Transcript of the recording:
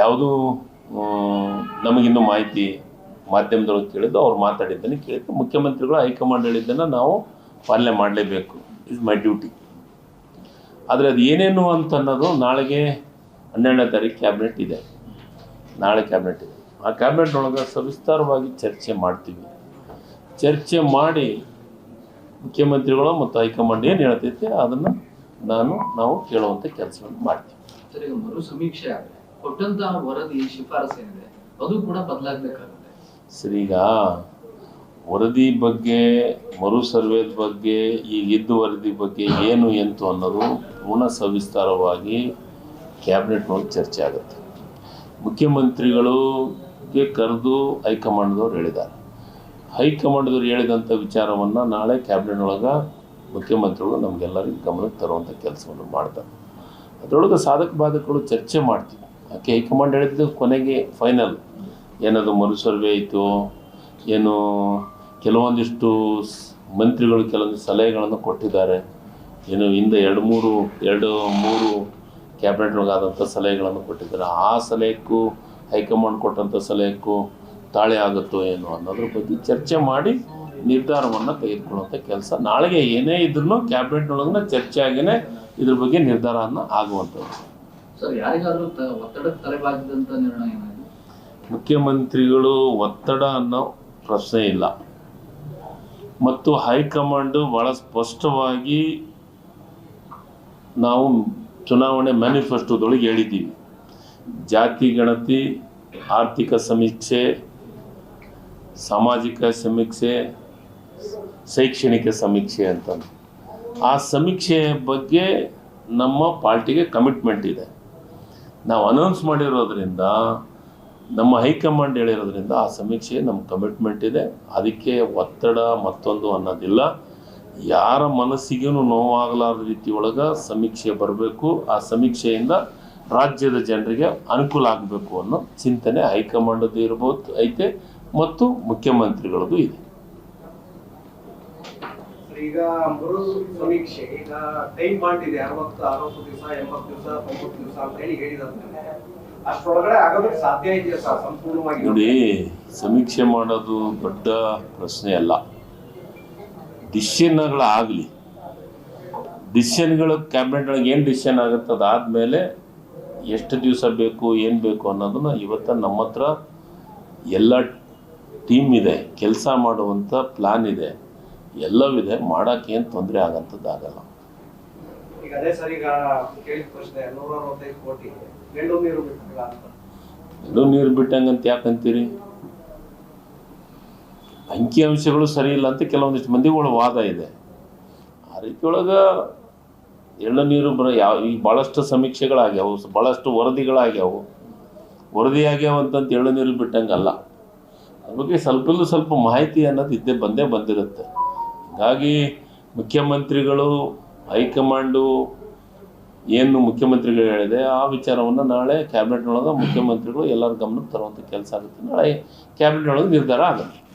ಯಾವುದೂ ನಮಗಿನ್ನೂ ಮಾಹಿತಿ ಮಾಧ್ಯಮದೊಳಗೆ ಕೇಳಿದ್ದು ಅವ್ರು ಮಾತಾಡಿದ್ದನ್ನು ಕೇಳಿದ್ದು, ಮುಖ್ಯಮಂತ್ರಿಗಳು, ಹೈಕಮಾಂಡ್ ಹೇಳಿದ್ದನ್ನು ನಾವು ಪಾಲನೆ ಮಾಡಲೇಬೇಕು. ಇಸ್ ಮೈ ಡ್ಯೂಟಿ ಆದರೆ ಅದು ಏನೇನು ಅಂತ ಅನ್ನೋದು ನಾಳೆಗೆ ಹನ್ನೆರಡನೇ ತಾರೀಕು ಕ್ಯಾಬಿನೆಟ್ ಇದೆ. ನಾಳೆ ಕ್ಯಾಬಿನೆಟ್ ಇದೆ. ಆ ಕ್ಯಾಬಿನೆಟ್ ಒಳಗೆ ಸವಿಸ್ತಾರವಾಗಿ ಚರ್ಚೆ ಮಾಡ್ತೀವಿ. ಚರ್ಚೆ ಮಾಡಿ ಮುಖ್ಯಮಂತ್ರಿಗಳು ಮತ್ತು ಹೈಕಮಾಂಡ್ ಏನು ಹೇಳ್ತೈತೆ ಅದನ್ನು ನಾನು, ನಾವು ಕೇಳುವಂಥ ಕೆಲಸವನ್ನು ಮಾಡ್ತೀವಿ. ಮರು ಸಮೀಕ್ಷೆ ಕೊಟ್ಟಂತಹ ವರದಿ ಶಿಫಾರಸು ಏನಿದೆ, ಅದು ಕೂಡ ಬದಲಾಗಬೇಕಾಗುತ್ತೆ. ಸರಿ ವರದಿ ಬಗ್ಗೆ, ಮರು ಸರ್ವೇದ ಬಗ್ಗೆ, ಈಗಿದ್ದ ವರದಿ ಬಗ್ಗೆ ಏನು ಎಂತು ಅನ್ನೋದು ಪೂರ್ಣ ಸವಿಸ್ತಾರವಾಗಿ ಕ್ಯಾಬಿನೆಟ್ನೊಳಗೆ ಚರ್ಚೆ ಆಗುತ್ತೆ. ಮುಖ್ಯಮಂತ್ರಿಗಳಿಗೆ ಕರೆದು ಹೈಕಮಾಂಡ್ದವ್ರು ಹೇಳಿದ್ದಾರೆ. ಹೈಕಮಾಂಡ್ದವ್ರು ಹೇಳಿದಂಥ ವಿಚಾರವನ್ನು ನಾಳೆ ಕ್ಯಾಬಿನೆಟ್ನೊಳಗೆ ಮುಖ್ಯಮಂತ್ರಿಗಳು ನಮಗೆಲ್ಲರಿಗೂ ಗಮನಕ್ಕೆ ತರುವಂಥ ಕೆಲಸವನ್ನು ಮಾಡ್ತಾರೆ. ಅದರೊಳಗೆ ಸಾಧಕ ಬಾಧಕಗಳು ಚರ್ಚೆ ಮಾಡ್ತೀವಿ. ಯಾಕೆ ಹೈಕಮಾಂಡ್ ಹೇಳಿದ್ದು ಕೊನೆಗೆ ಫೈನಲ್ ಏನದು ಮರು ಸರ್ವೆ ಆಯಿತು, ಏನು ಕೆಲವೊಂದಿಷ್ಟು ಮಂತ್ರಿಗಳು ಕೆಲವೊಂದು ಸಲಹೆಗಳನ್ನು ಕೊಟ್ಟಿದ್ದಾರೆ. ಏನು ಹಿಂದೆ ಎರಡು ಮೂರು ಎರಡು ಮೂರು ಕ್ಯಾಬಿನೆಟ್ನೊಳಗಾದಂಥ ಸಲಹೆಗಳನ್ನು ಕೊಟ್ಟಿದ್ದಾರೆ. ಆ ಸಲಹೆಗೂ ಹೈಕಮಾಂಡ್ ಕೊಟ್ಟಂಥ ಸಲಹೆಗೂ ತಾಳೆ ಆಗುತ್ತೋ ಏನೋ ಅನ್ನೋದ್ರ ಬಗ್ಗೆ ಚರ್ಚೆ ಮಾಡಿ ನಿರ್ಧಾರವನ್ನು ತೆಗೆದುಕೊಳ್ಳುವಂಥ ಕೆಲಸ. ನಾಳೆಗೆ ಏನೇ ಇದ್ರೂ ಕ್ಯಾಬಿನೆಟ್ನೊಳಗಿನ ಚರ್ಚೆ ಆಗಿನೇ ಇದ್ರ ಬಗ್ಗೆ ನಿರ್ಧಾರವನ್ನು ಆಗುವಂಥದ್ದು. ಸರ್ ಯಾರಿಗಾದರೂ ಒತ್ತಡಕ್ಕೆ ನಿರ್ಣಯ ಮುಖ್ಯಮಂತ್ರಿಗಳು ಒತ್ತಡ ಅನ್ನೋ ಪ್ರಶ್ನೆ ಇಲ್ಲ. ಮತ್ತು ಹೈಕಮಾಂಡು ಭಾಳ ಸ್ಪಷ್ಟವಾಗಿ ನಾವು ಚುನಾವಣೆ ಮ್ಯಾನಿಫೆಸ್ಟೋದೊಳಗೆ ಹೇಳಿದ್ದೀವಿ. ಜಾತಿ ಗಣತಿ, ಆರ್ಥಿಕ ಸಮೀಕ್ಷೆ, ಸಾಮಾಜಿಕ ಸಮೀಕ್ಷೆ, ಶೈಕ್ಷಣಿಕ ಸಮೀಕ್ಷೆ ಅಂತ ಆ ಸಮೀಕ್ಷೆಯ ಬಗ್ಗೆ ನಮ್ಮ ಪಾರ್ಟಿಗೆ ಕಮಿಟ್ಮೆಂಟ್ ಇದೆ. ನಾವು ಅನೌನ್ಸ್ ಮಾಡಿರೋದ್ರಿಂದ, ನಮ್ಮ ಹೈಕಮಾಂಡ್ ಹೇಳಿರೋದ್ರಿಂದ ಆ ಸಮೀಕ್ಷೆ, ನಮ್ಮ ಕಮಿಟ್ಮೆಂಟ್ ಇದೆ. ಅದಕ್ಕೆ ಒತ್ತಡ ಮತ್ತೊಂದು ಅನ್ನೋದಿಲ್ಲ. ಯಾರ ಮನಸ್ಸಿಗೂ ನೋವಾಗಲಾರದ ಒಳಗೆ ಸಮೀಕ್ಷೆ ಬರಬೇಕು. ಆ ಸಮೀಕ್ಷೆಯಿಂದ ರಾಜ್ಯದ ಜನರಿಗೆ ಅನುಕೂಲ ಆಗಬೇಕು ಅನ್ನೋ ಚಿಂತನೆ ಹೈಕಮಾಂಡದ್ದು ಇರ್ಬೋದು, ಐತೆ, ಮತ್ತು ಮುಖ್ಯಮಂತ್ರಿಗಳದ್ದು ಇದೆ. ಈಗ ಮರು ಸಮೀಕ್ಷೆ, ಈಗ ಟೈಮ್ ಮಾಡಿದೆ ಇದೆ, ಅರವತ್ತು ಅರವತ್ತು ದಿವಸ, ಎಂಬತ್ತು ದಿವಸ, ತೊಂಬತ್ತು ದಿವಸ ಅಂತ ಹೇಳಿ ಹೇಳಿದಂತೆ ಅಷ್ಟರೊಳಗಡೆ ಆಗೋದಕ್ಕೆ ಸಾಧ್ಯ ಸಂಪೂರ್ಣವಾಗಿ? ನೋಡಿ, ಸಮೀಕ್ಷೆ ಮಾಡೋದು ದೊಡ್ಡ ಪ್ರಶ್ನೆ ಅಲ್ಲ. ಡಿಸಿಷನ್ಗಳಾಗಲಿ. ಡಿಸಿಷನ್ಗಳು, ಕ್ಯಾಬಿನೆಟ್ ಒಳಗೆ ಏನು ಡಿಸಿಷನ್ ಆಗುತ್ತೆ ಅದಾದಮೇಲೆ ಎಷ್ಟು ದಿವಸ ಬೇಕು, ಏನು ಬೇಕು ಅನ್ನೋದನ್ನ ಇವತ್ತು ನಮ್ಮ ಹತ್ರ ಎಲ್ಲ ಟೀಮ್ ಇದೆ, ಕೆಲಸ ಮಾಡುವಂಥ ಪ್ಲ್ಯಾನ್ ಇದೆ. ಎಲ್ಲವಿದೆ ಮಾಡೋಕ್ಕೆ ಏನು ತೊಂದರೆ ಆಗಂಥದ್ದು ಈಗ ಅದೇ ಸರ್ ಈಗ ಕೇಳಿದ ಪ್ರಶ್ನೆ ನೂರ ಅರವತ್ತೈದು ಕೋಟಿ ಗಂಡು ನೀರು ಬಿಟ್ಟಿಲ್ಲ ಅಂತ ಎಲ್ಲೂ ನೀರು ಬಿಟ್ಟಂಗಂತ ಯಾಕಂತೀರಿ ಅಂಕಿಅಂಶಗಳು ಸರಿ ಇಲ್ಲ ಅಂತ ಕೆಲವೊಂದಿಷ್ಟು ಮಂದಿಗಳ ವಾದ ಇದೆ. ಆ ರೀತಿಯೊಳಗೆ ಎಳ್ಳು ನೀರು ಬರ ಯಾವ ಈಗ ಭಾಳಷ್ಟು ಸಮೀಕ್ಷೆಗಳಾಗ್ಯಾವು ಭಾಳಷ್ಟು ವರದಿಗಳಾಗ್ಯಾವು. ವರದಿ ಆಗ್ಯಾವ ಅಂತಂತ ಎಳ್ಳು ನೀರು ಬಿಟ್ಟಂಗಲ್ಲ. ಅದ್ರ ಬಗ್ಗೆ ಸ್ವಲ್ಪಲ್ಲೂ ಸ್ವಲ್ಪ ಮಾಹಿತಿ ಅನ್ನೋದು ಇದ್ದೇ ಬಂದೇ ಬಂದಿರುತ್ತೆ. ಹೀಗಾಗಿ ಮುಖ್ಯಮಂತ್ರಿಗಳು, ಹೈಕಮಾಂಡು ಏನು ಮುಖ್ಯಮಂತ್ರಿಗಳು ಹೇಳಿದೆ, ಆ ವಿಚಾರವನ್ನು ನಾಳೆ ಕ್ಯಾಬಿನೆಟ್ನೊಳಗೆ ಮುಖ್ಯಮಂತ್ರಿಗಳು ಎಲ್ಲರ ಗಮನಕ್ಕೆ ತರುವಂಥ ಕೆಲಸ ಆಗುತ್ತೆ. ನಾಳೆ ಕ್ಯಾಬಿನೆಟ್ನೊಳಗೆ ನಿರ್ಧಾರ ಆಗುತ್ತೆ.